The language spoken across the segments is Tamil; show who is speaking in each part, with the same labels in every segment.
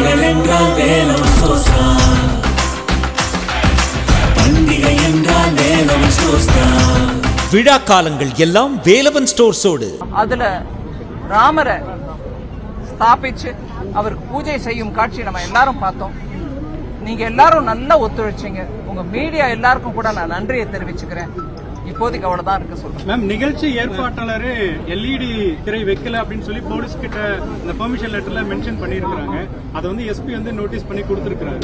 Speaker 1: பண்டிகைகள் என்றால் வேலம் சோஸ்தா பண்டிகை என்றால் வேலம் சோஸ்தா
Speaker 2: விழா காலங்கள் எல்லாம் வேலவன் ஸ்டோர்ஸோடு.
Speaker 3: அதுல ராமரை ஸ்தாபிச்சு அவருக்கு பூஜை செய்யும் காட்சி நம்ம எல்லாரும் பார்த்தோம். நீங்க எல்லாரும் நல்லா ஒத்துழைச்சீங்க. உங்க மீடியா எல்லாருக்கும் கூட நான் நன்றியை தெரிவிச்சுக்கிறேன். இப்போதைக்கு அவ்வளவுதான் இருக்கு சொல்றேன்.
Speaker 4: மேம் நிகழ்ச்சி ஏற்பாட்டாளர் எல்இடி திரை வைக்கல அப்படின்னு சொல்லி போலீஸ் கிட்ட இந்த பெர்மிஷன் லெட்டர்ல மென்ஷன் பண்ணியிருக்காங்க அதை வந்து எஸ்பி வந்து நோட்டீஸ் பண்ணி கொடுத்துருக்காரு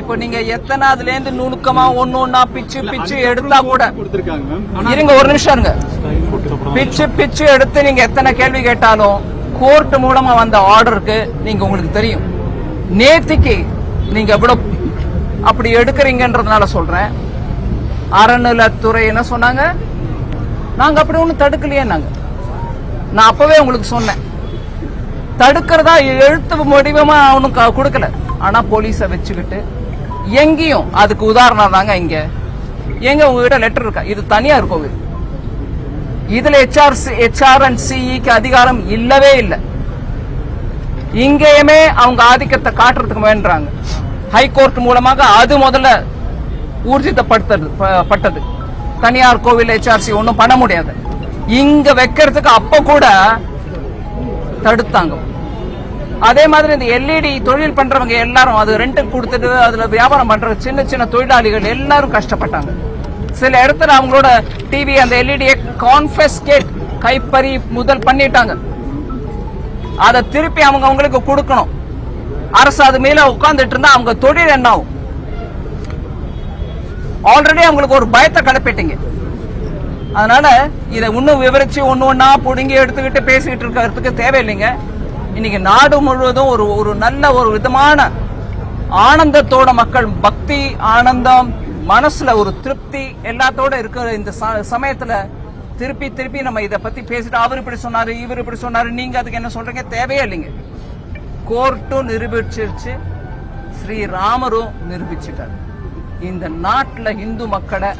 Speaker 3: இப்போ நீங்க எத்தனாவதுல இருந்து நுணுக்கமா ஒன்னு ஒன்னா பிச்சு பிச்சு எடுத்தா கூட.
Speaker 4: கொடுத்துருக்காங்க மேம்
Speaker 3: இருங்க ஒரு நிமிஷம் இருங்க. பிச்சு பிச்சு எடுத்து நீங்க எத்தனை கேள்வி கேட்டாலும் கோர்ட் மூலமா வந்த ஆர்டருக்கு நீங்க உங்களுக்கு தெரியும். நேத்திக்கு நீங்க எவ்வளவு அப்படி எடுக்கிறீங்கன்றதுனால சொல்றேன். அறநிலத்துறை என்ன சொன்னாங்க. நாங்க அப்படி ஒண்ணும் தடுக்கலையே நாங்க. நான் அப்பவே உங்களுக்கு சொன்னேன். தடுக்கிறதா எழுத்து வடிவமா அவனும் க- கொடுக்கல. ஆனா போலீஸ வச்சுக்கிட்டு எங்கேயும் அதுக்கு உதாரணம் தாங்க இங்க. எங்க உங்ககிட்ட லெட்டர் இருக்கா? இது தனியார் கோவில் இதுல ஹெச்ஆர் ஹெச்ஆர் அண்ட் சிஇக்கு அதிகாரம் இல்லவே இல்லை. இங்கேயுமே அவங்க ஆதிக்கத்தை காட்டுறதுக்கு முயன்றாங்க. ஹைகோர்ட் மூலமாக அது முதல்ல ஊர்ஜிதப்படுத்தது ப- பட்டது. தனியார் கோவில் ஹெச்ஆர்சி ஒன்றும் பண்ண முடியாது. இங்க வைக்கிறதுக்கு அப்ப கூட தடுத்தாங்க. அதே மாதிரி இந்த எல்இடி தொழில் பண்றவங்க எல்லாரும் அது ரெண்ட்டுக்கு கொடுத்துட்டு அதுல வியாபாரம் பண்ற சின்ன சின்ன தொழிலாளிகள் எல்லாரும் கஷ்டப்பட்டாங்க. சில இடத்துல அவங்களோட டிவி அந்த எல்இடியை கான்ஃபெஸ்கேட் கைப்பறி முதல் பண்ணிட்டாங்க. அதை திருப்பி அவங்க அவங்களுக்கு கொடுக்கணும். அரசு அது மேல உட்காந்துட்டு இருந்தா அவங்க தொழில் என்ன ஆகும்? ஆல்ரெடி அவங்களுக்கு ஒரு பயத்தை கலப்பிட்டீங்க. அதனால இதை இன்னும் விவரிச்சு ஒன்று ஒன்றா புடுங்கி எடுத்துக்கிட்டு பேசிக்கிட்டு இருக்கிறதுக்கு தேவையில்லைங்க. இன்னைக்கு நாடு முழுவதும் ஒரு ஒரு நல்ல ஒரு விதமான ஆனந்தத்தோட மக்கள் பக்தி ஆனந்தம் மனசுல ஒரு திருப்தி எல்லாத்தோட இருக்கிற இந்த ச- சமயத்துல திருப்பி திருப்பி நம்ம இதை பத்தி பேசிட்டு அவர் இப்படி சொன்னாரு இவர் இப்படி சொன்னாரு நீங்க அதுக்கு என்ன சொல்றீங்க? தேவையே இல்லைங்க. கோர்ட்டும் நிரூபிச்சிருச்சு. ஸ்ரீராமரும் நிரூபிச்சிட்டாரு. இந்த நாட்டில் இந்து மக்களை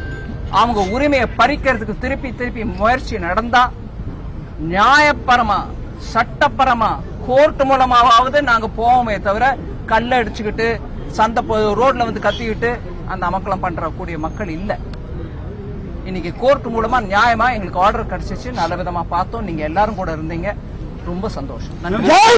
Speaker 3: அவங்க உரிமையை பறிக்கிறதுக்கு திருப்பி திருப்பி முயற்சி நடந்தா நியாயப்பரமா சட்டப்பரமா கோர்ட் மூலமாவது நாங்க போவோமே தவிர கல்ல அடிச்சுக்கிட்டு சந்தை ரோட்ல வந்து கத்திக்கிட்டு அந்த அமக்கலம் பண்ற கூடிய மக்கள் இல்லை. இன்னைக்கு கோர்ட் மூலமா நியாயமா எங்களுக்கு ஆர்டர் கிடைச்சிச்சு. நல்ல விதமா பார்த்தோம். நீங்க எல்லாரும் கூட இருந்தீங்க. ரொம்ப சந்தோஷம். நன்றி.